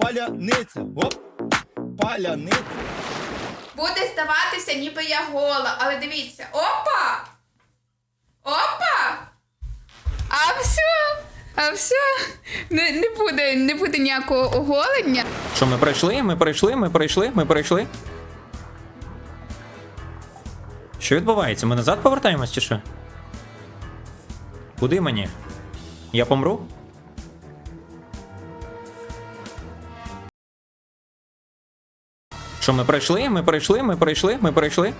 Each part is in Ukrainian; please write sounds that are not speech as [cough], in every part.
паляниця. Оп, паляниця. Буде здаватися, ніби я гола, але дивіться. Опа! Опа! А все! А все! Не, не буде, не буде ніякого оголення. Що ми пройшли? Ми пройшли, ми пройшли, ми пройшли. Що відбувається? Ми назад повертаємось чи що? Куди мені? Я помру? Що ми пройшли? Ми пройшли, ми пройшли, ми пройшли.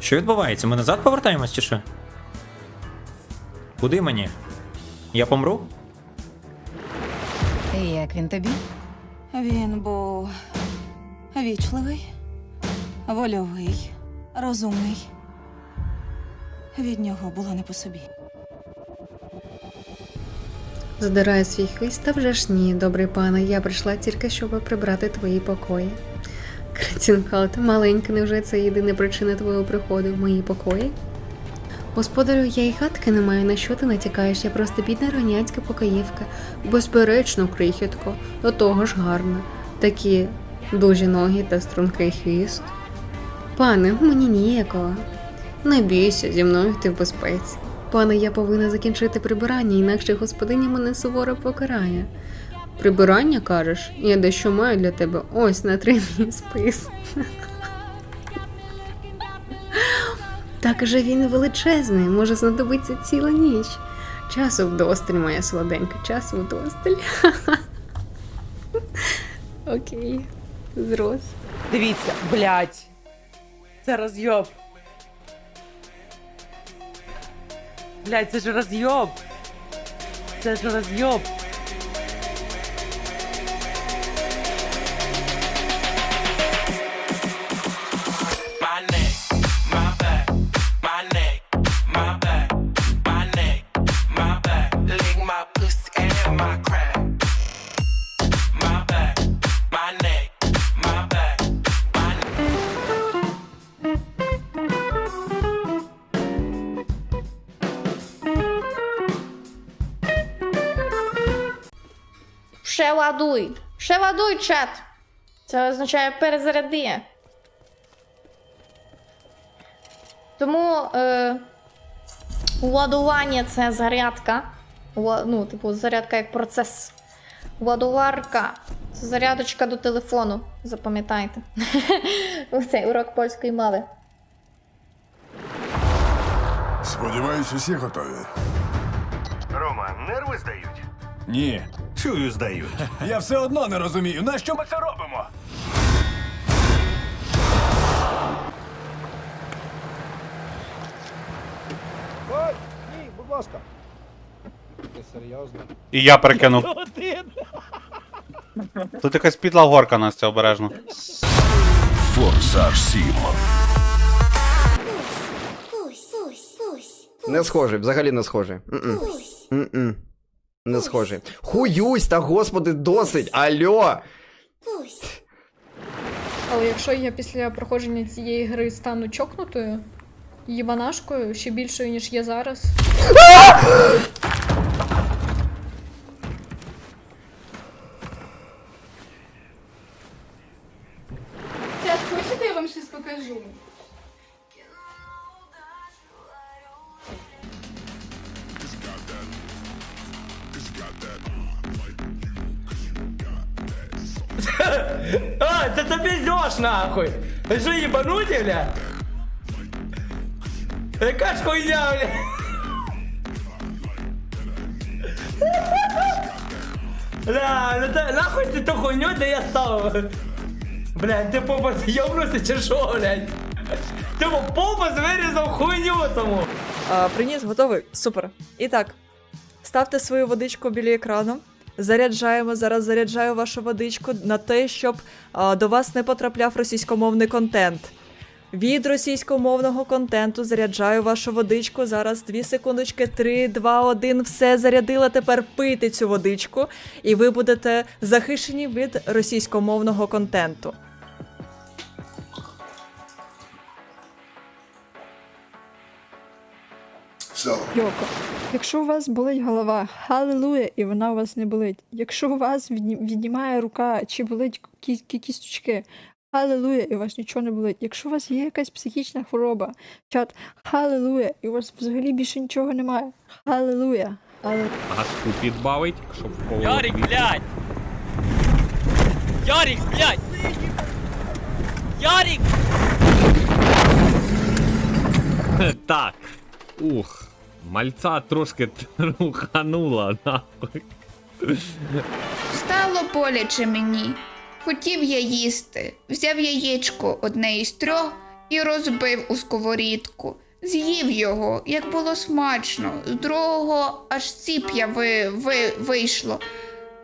Що відбувається? Ми назад повертаємось чи що? Куди мені? Я помру? Як він тобі? Він був вічливий, вольовий, розумний. Від нього було не по собі. Задирає свій хвіст, та вже ж ні, добрий пане, я прийшла тільки, щоб прибрати твої покої. Кретінка, ти маленька, невже це єдина причина твого приходу в мої покої? Господарю, я й хатки не маю, на що ти натякаєш, я просто бідна ронянська покоївка. Безперечно, крихітко, до того ж гарна. Такі дужі ноги та стрункий хвіст. Пане, мені ніякого. Не бійся, зі мною ти в безпеці. Пане, я повинна закінчити прибирання, інакше господиня мене суворо покарає. Прибирання, кажеш? Я дещо маю для тебе. Ось на три мій спис. Так же він величезний, може знадобиться ціла ніч. Часу вдосталь, моя солоденька, часу вдосталь. [laughs] Окей, зрос. Дивіться, блядь. Це розйоб. Блядь, це ж розйоб. Це ж розйоб. Ще ладуй. Ще ладуй, чат. Це означає перезаряди. Тому е, ладування це зарядка. Ла- Ну, типу, зарядка як процес. Ладуварка це зарядочка до телефону. Запам'ятайте. [laughs] Цей урок польської мови. Сподіваюсь, усі готові. Рома, нерви здають. Ні. Чую, здають. Я все одно не розумію, на що ми це робимо? Ой, Ні, будь ласка. Ти серйозно? І я перекинув. [laughs] Тут якась підла горка Настя обережно. Форсаж 7. Не схожий, взагалі не схожий. М-м. М-м. Не схожий. Хуюсь, та господи, досить! Алло! Але якщо я після проходження цієї гри стану чокнутою, їбанашкою, ще більшою, ніж я зараз. А, це ти піздєш нахуй! Ви що, їбануті, бля? Яка ж хуйня, бля? Бля, ну це нахуй ти ту хуйню, де я став? Бля, ти попа зйобнувся чи що, блядь? Ти попа вирізав хуйню тому. А, приніс, готовий? Супер. І так, ставте свою водичку біля екрану. Заряджаємо зараз. Заряджаю вашу водичку на те, щоб а, до вас не потрапляв російськомовний контент. Від російськомовного контенту заряджаю вашу водичку. Зараз 2 секундочки, 3, 2, 1. Все зарядила. Тепер пийте цю водичку, і ви будете захищені від російськомовного контенту. Все. Йоко. Якщо у вас болить голова, халилуя, і вона у вас не болить. Якщо у вас віднімає рука чи болить кі- кі- кісточки, халилуя, і у вас нічого не болить. Якщо у вас є якась психічна хвороба, чат халилуя, і у вас взагалі більше нічого немає. Халилуя. Але Газку підбавить, щоб в Ярик, блядь! Ярик, блядь! Ярик! Так. Ух. Мальця трошки труханула, нахуй. Стало боляче мені. Хотів я їсти. Взяв яєчко одне із трьох і розбив у сковорідку. З'їв його, як було смачно. З другого аж ціп'я ви, ви, вийшло.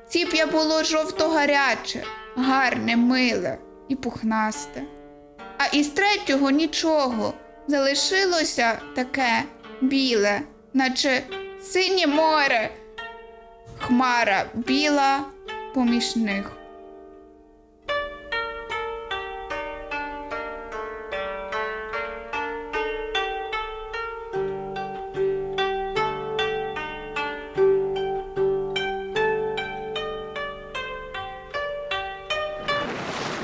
Ціп'я було жовто-гаряче, гарне, миле і пухнасте. А із третього нічого. Залишилося таке біле, наче синє море. Хмара біла поміж них.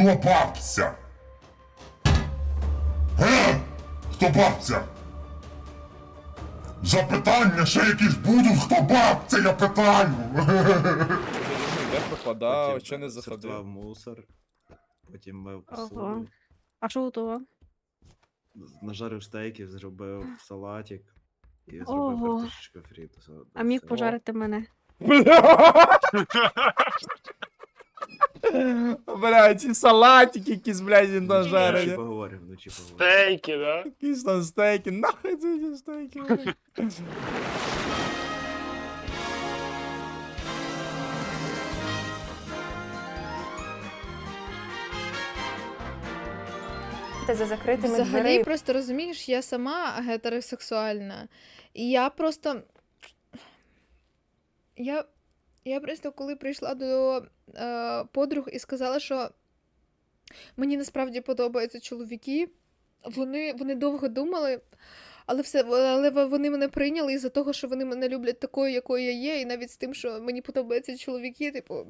Хто бабця? Ге? Хто бабця? Запитання ще якісь будуть, хто бабця, я питаю. Де пропадав, що не заходив? мусор, потім мив Ого. А що у того? нажарив стейків, зробив [gasps] салатик і Ого. картошечку фрі. А міг пожарити мене. [laughs] Блядь, ці салатики якісь, блядь, Вночі поговорив, вночі поговорив. Стейки, да? Якісь там стейки, нахуй ці стейки, блядь. за закритими Взагалі, просто розумієш, я сама гетеросексуальна. І я просто. Я, я просто коли прийшла до подруг і сказала, що мені насправді подобаються чоловіки, вони, вони довго думали, але, все, але вони мене прийняли із-за того, що вони мене люблять такою, якою я є, і навіть з тим, що мені подобаються чоловіки, типу.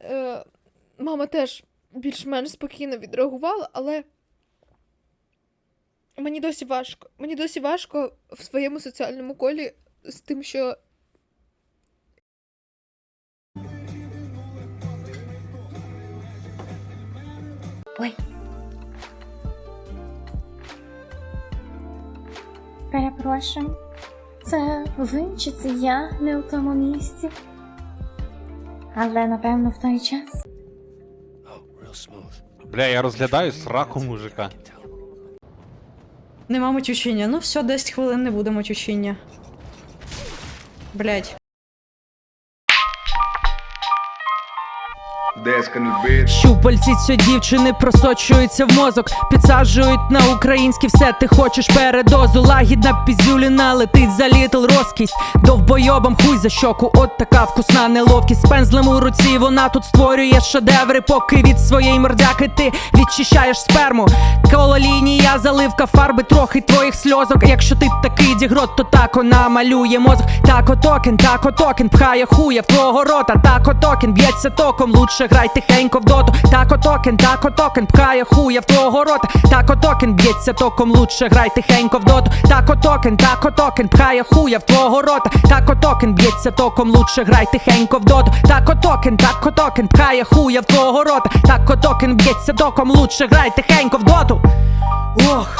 Е, мама теж більш-менш спокійно відреагувала, але. Мені досі важко. Мені досі важко в своєму соціальному колі з тим, що. Ой. Перепрошую. Це ви чи це я не у тому місці? Але напевно в той час. Бля, я розглядаю сраку мужика. Нема матючіння. Ну все, 10 хвилин не буде матючіння. Блять. Щупальці цієї дівчини просочуються в мозок, підсаджують на українське все, ти хочеш передозу. Лагідна пізюліна летить за літл розкість. Довбойобам хуй за щоку, от така вкусна неловкість. З пензлем у руці вона тут створює шедеври, поки від своєї мордяки ти відчищаєш сперму. Коло лінія, заливка фарби, трохи твоїх сльозок. Якщо ти такий дігрот, то тако намалює мозок. Тако токен, тако токен, пхає хуя в твого рота. Тако токен, б'ється током, лучше грай тихенько в доту. Тако токен, тако токен, пхає хуя в твого рота. Тако токен, б'ється током, лучше грай тихенько в доту. Тако токен, тако токен, пхає хуя в твого рота. Тако токен, б'ється током, лучше грай тихенько в доту. Тако токен, тако токен, пхає хуя в твого рота. Тако токен, б'ється током, лучше грай тихенько в доту. Ох,